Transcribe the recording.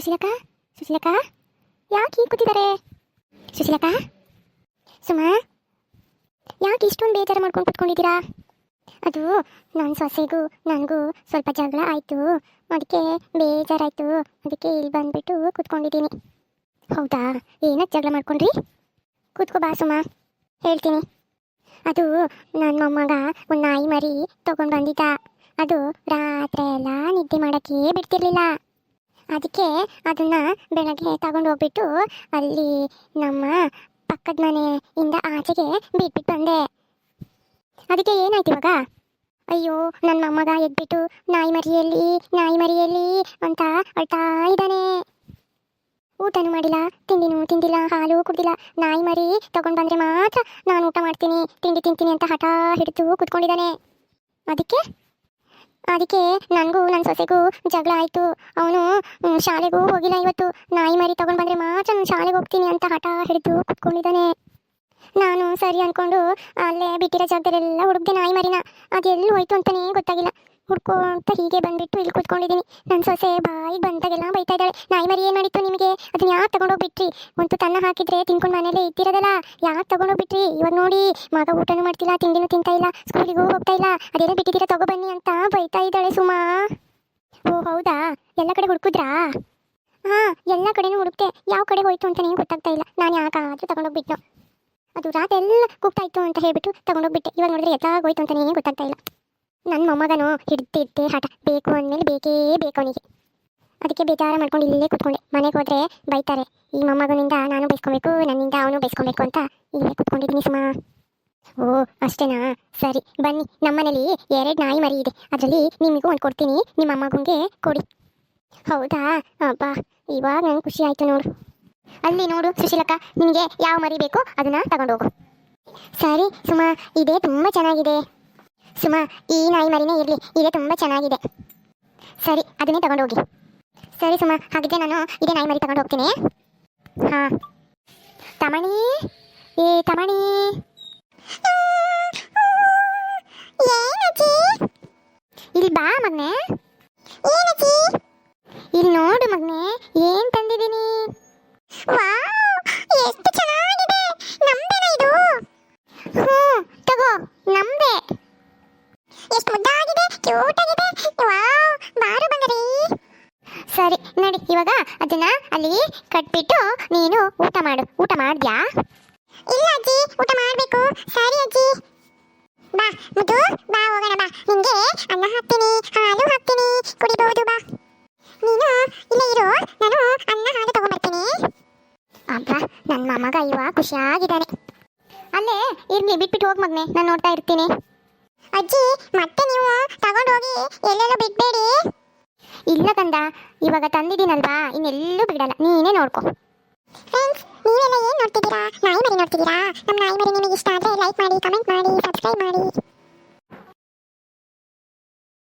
ಸುಶೀಲಕ್ಕ? ಸುಶೀಲಕ್ಕ? ಯಾಕೆ ಕೂತಿದ್ದಾರೆ ಸುಶೀಲಕ್ಕ? ಸುಮಾ? ಯಾಕೆ ಇಷ್ಟೊಂದು ಬೇಜಾರು ಮಾಡ್ಕೊಂಡು ಕೂತ್ಕೊಂಡಿದ್ದೀರಾ? ಅದು ನನ್ನ ಸೊಸೆಗೂ, ನನಗೂ ಸ್ವಲ್ಪ ಜಗಳ ಆಯಿತು. ಅದಕ್ಕೆ ಬೇಜಾರಾಯಿತು. ಅದಕ್ಕೆ ಇಲ್ಲಿ ಬಂದುಬಿಟ್ಟು ಕೂತ್ಕೊಂಡಿದ್ದೀನಿ. ಹೌದಾ? ಏನಕ್ಕೆ ಜಗಳ ಮಾಡ್ಕೊಂಡ್ರಿ? ಕೂತ್ಕೋ ಬಾ ಸುಮಾ. ಹೇಳ್ತೀನಿ. ಅದು ನನ್ನ ಮೊಮ್ಮಗ ಒಂದು ನಾಯಿ ಮರಿ ತೊಗೊಂಡು ಬಂದಿದ್ದ. ಅದು ರಾತ್ರಿ ಎಲ್ಲ ನಿದ್ದೆ ಮಾಡೋಕ್ಕೆ ಬಿಡ್ತಿರ್ಲಿಲ್ಲ. ಅದಕ್ಕೆ ಅದನ್ನ ಬೆಳಗ್ಗೆ ತಗೊಂಡು ಹೋಗ್ಬಿಟ್ಟು ಅಲ್ಲಿ ನಮ್ಮ ಪಕ್ಕದ ಮನೆಯಿಂದ ಆಚೆಗೆ ಬಿಟ್ಬಿಟ್ಟು ಬಂದೆ. ಅದಕ್ಕೆ ಏನಾಯ್ತು ಇವಾಗ ಅಯ್ಯೋ ನನ್ನ ಮೊಮ್ಮಗ ಎದ್ಬಿಟ್ಟು ನಾಯಿ ಮರಿಯಲ್ಲಿ ನಾಯಿ ಮರಿಯಲ್ಲಿ ಅಂತ ಅಳ್ತಾ ಇದ್ದಾನೆ. ಊಟನೂ ಮಾಡಿಲ್ಲ, ತಿಂಡಿನೂ ತಿಂದಿಲ್ಲ, ಹಾಲು ಕುಡ್ದಿಲ್ಲ. ನಾಯಿ ಮರಿ ತಗೊಂಡು ಬಂದರೆ ಮಾತ್ರ ನಾನು ಊಟ ಮಾಡ್ತೀನಿ, ತಿಂಡಿ ತಿಂತೀನಿ ಅಂತ ಹಠ ಹಿಡಿದು ಕುತ್ಕೊಂಡಿದ್ದಾನೆ. ಅದಕ್ಕೆ? ಅದಕ್ಕೆ ನನಗೂ ನನ್ನ ಸೊಸೆಗೂ ಜಗಳ ಆಯಿತು. ಅವನು ಶಾಲೆಗೂ ಹೋಗಿಲ್ಲ ಇವತ್ತು. ನಾಯಿ ಮರಿ ತಗೊಂಡು ಬಂದರೆ ಮಾತ್ರ ನಾನು ಶಾಲೆಗೆ ಹೋಗ್ತೀನಿ ಅಂತ ಹಠ ಹಿಡಿದು ಕೂತ್ಕೊಂಡಿದ್ದಾನೆ. ನಾನು ಸರಿ ಅಂದ್ಕೊಂಡು ಅಲ್ಲೇ ಬಿಟ್ಟಿರೋ ಜಾಗದಲ್ಲೆಲ್ಲ ಹುಡುಕ್ದೆ ನಾಯಿ ಮರಿನ. ಅದೆಲ್ಲೂ ಹೋಯ್ತು ಅಂತಲೇ ಗೊತ್ತಾಗಿಲ್ಲ. ಹುಡ್ಕೋ ಅಂತ ಹೀಗೆ ಬಂದ್ಬಿಟ್ಟು ಇಲ್ಲಿ ಕೂತ್ಕೊಂಡಿದ್ದೀನಿ. ನನ್ನ ಸೊಸೆ ಬಾಯಿ ಬಂದಾಗೆಲ್ಲ ಬೈತಾ ಇದ್ದಾಳೆ. ನಾಯಿ ಮರಿ ಏನು ಮಾಡಿತ್ತು ನಿಮಗೆ? ಅದನ್ನ ಯಾಕೆ ತಗೊಂಡೋಗ್ಬಿಟ್ರಿ ಒಂದು ತನ್ನ ಹಾಕಿದ್ರೆ ತಿನ್ಕೊಂಡು ಮನೇಲೇ ಇದ್ದಿರೋದಲ್ಲ ಯಾಕೆ ತಗೊಂಡೋಗ್ಬಿಟ್ರಿ ಇವಾಗ ನೋಡಿ, ಮಗ ಊಟನೂ ಮಾಡ್ತಿಲ್ಲ, ತಿಂಡಿನೂ ತಿಂತಾ ಇಲ್ಲ ಸ್ಕೂಲಿಗೂ ಹೋಗ್ತಾ ಇಲ್ಲ. ಅದೇನೋ ಬಿಟ್ಟಿದ್ದೀರಾ ತಗೊಬನ್ನಿ ಅಂತ ಬೈತಾ ಇದ್ದಾಳೆ ಸುಮಾ. ಓ, ಹೌದಾ? ಎಲ್ಲ ಕಡೆ ಹುಡುಕಿದ್ರಾ? ಹಾಂ, ಎಲ್ಲ ಕಡೆನೂ ಹುಡುಕ್ತೆ ಯಾವ ಕಡೆ ಹೋಯ್ತು ಅಂತ ನನಗೆ ಗೊತ್ತಾಗ್ತಾ ಇಲ್ಲ. ನಾನು ಯಾಕಾದ್ರೂ ತಗೊಂಡೋಗ್ಬಿಟ್ಟು ಅದು ರಾತ್ರಿ ಎಲ್ಲ ಕೂಗ್ತಾ ಇತ್ತು ಅಂತ ಹೇಳ್ಬಿಟ್ಟು ತಗೊಂಡೋಗ್ಬಿಟ್ಟೆ ಇವಾಗ ನೋಡಿದ್ರೆ ಅಂತ ಅಂತಲೇ ಗೊತ್ತಾಗ್ತಾ ಇಲ್ಲ. ನನ್ನ ಮೊಮ್ಮಗನು ಹಿಡ್ದಿದ್ದೆ ಹಠ ಬೇಕು ಅಂದಮೇಲೆ ಬೇಕೇ ಬೇಕು ಅವನಿಗೆ. ಅದಕ್ಕೆ ಬೇಜಾರ ಮಾಡ್ಕೊಂಡು ಇಲ್ಲೇ ಕೂತ್ಕೊಂಡೆ. ಮನೆಗೆ ಹೋದರೆ ಬೈತಾರೆ. ಈ ಮೊಮ್ಮಗನಿಂದ ನಾನು ಬೈಸ್ಕೊಬೇಕು, ನನ್ನಿಂದ ಅವನು ಬೈಸ್ಕೊಬೇಕು ಅಂತ ಇಲ್ಲೇ ಕೂತ್ಕೊಂಡಿದ್ದೀನಿ ಸುಮಾ. ಓ, ಅಷ್ಟೇನಾ? ಸರಿ, ಬನ್ನಿ. ನಮ್ಮನೇಲಿ ಎರಡು ನಾಯಿ ಮರಿ ಇದೆ. ಅದರಲ್ಲಿ ನಿಮಗೂ ಒಂದು ಕೊಡ್ತೀನಿ. ನಿಮ್ಮ ಅಮ್ಮಗಂಗೆ ಕೊಡಿ. ಹೌದಾ? ಅಬ್ಬಾ, ಇವಾಗ ನಂಗೆ ಖುಷಿ ಆಯ್ತು ನೋಡು. ಅಲ್ಲಿ ನೋಡು ಸುಶೀಲಕ್ಕ ನಿಮಗೆ ಯಾವ ಮರಿ ಬೇಕೋ ಅದನ್ನ ತಗೊಂಡೋಗು ಸರಿ ಸುಮಾ, ಇದೇ ತುಂಬ ಚೆನ್ನಾಗಿದೆ. ಸುಮಾ, ಈ ನಾಯಿ ಮರಿನೇ ಇರಲಿ. ಇದೇ ತುಂಬ ಚೆನ್ನಾಗಿದೆ. ಸರಿ, ಅದನ್ನೇ ತಗೊಂಡು ಹೋಗಿ ಸರಿ ಸುಮ, ಹಾಗಿದ್ರೆ ನಾನು ಇದೇ ನಾಯಿ ಮರಿ ತಗೊಂಡು ಹೋಗ್ತೀನಿ. ಹಾಂ. ತಮಣಿ? ಏ, ತಮಣಿ. ಇಲ್ಲಿ ಬಾ ಮಗ್ನೆ. ಇಲ್ಲಿ ನೋಡು ಮಗ್ನೆ. ಸರಿ ನೋಡಿ, ಇವಾಗ ಅದನ್ನ ಅಲ್ಲಿ ಕಟ್ಬಿಟ್ಟು ನೀನು ಊಟ ಮಾಡು. ಊಟ ಮಾಡ್ದ್ಯಾ? ಇಲ್ಲ ಅಜ್ಜಿ, ಊಟ ಮಾಡಬೇಕು. ಸರಿ ಅಜ್ಜಿ. ಬಾ, ಮುದ್ದು, ಬಾ, ಹೋಗೋಣ, ಬಾ. ನಿಂಗೆ ಅನ್ನ ಹಾಕ್ತೀನಿ, ಹಾಲು ಹಾಕ್ತೀನಿ ಕುಡಿಬಹುದು ಬಾ. ನೀನು ಇಲ್ಲೇ ಇರು. ನಾನು ಅನ್ನ, ಹಾಲು ತಗೊಂಡ್ಬರ್ತೀನಿ. ಅಬ್ಬಾ ನನ್ನ ಮೊಮ್ಮಗ ಇವ ಖುಷಿಯಾಗಿದ್ದಾನೆ. ಅಲ್ಲೇ, ಇರ್ಲಿ, ಬಿಟ್ಬಿಟ್ಟು ಹೋಗಿ ಮಗ್ನೆ. ನಾನು ನೋಡ್ತಾ ಇರ್ತೀನಿ. ಅಜ್ಜಿ, ಮತ್ತೆ ನೀವು ತಗೊಂಡೋಗಿ ಎಲ್ಲೆಲ್ಲೋ ಬಿಟ್ಬೇಡಿ. ಇಲ್ಲ ಕಂದ ಇವಾಗ ತಂದಿದ್ದೀನಲ್ವಾ? ಇನ್ನೆಲ್ಲೂ ಬಿಡಲ್ಲ. ನೀನೇ ನೋಡ್ಕೊ. ಫ್ರೆಂಡ್ಸ್ ನೀವೆಲ್ಲ ಏನು ನೋಡ್ತಿದ್ದೀರಾ? ನಾಯಿ ಮರಿ ನೋಡ್ತಿದ್ದೀರಾ? ನಮ್ಮ ನಾಯಿ ಮರಿ ನಿಮಗೆ ಇಷ್ಟ ಆದರೆ ಲೈಕ್ ಮಾಡಿ ಕಮೆಂಟ್ ಮಾಡಿ ಸಬ್ಸ್ಕ್ರೈಬ್ ಮಾಡಿ.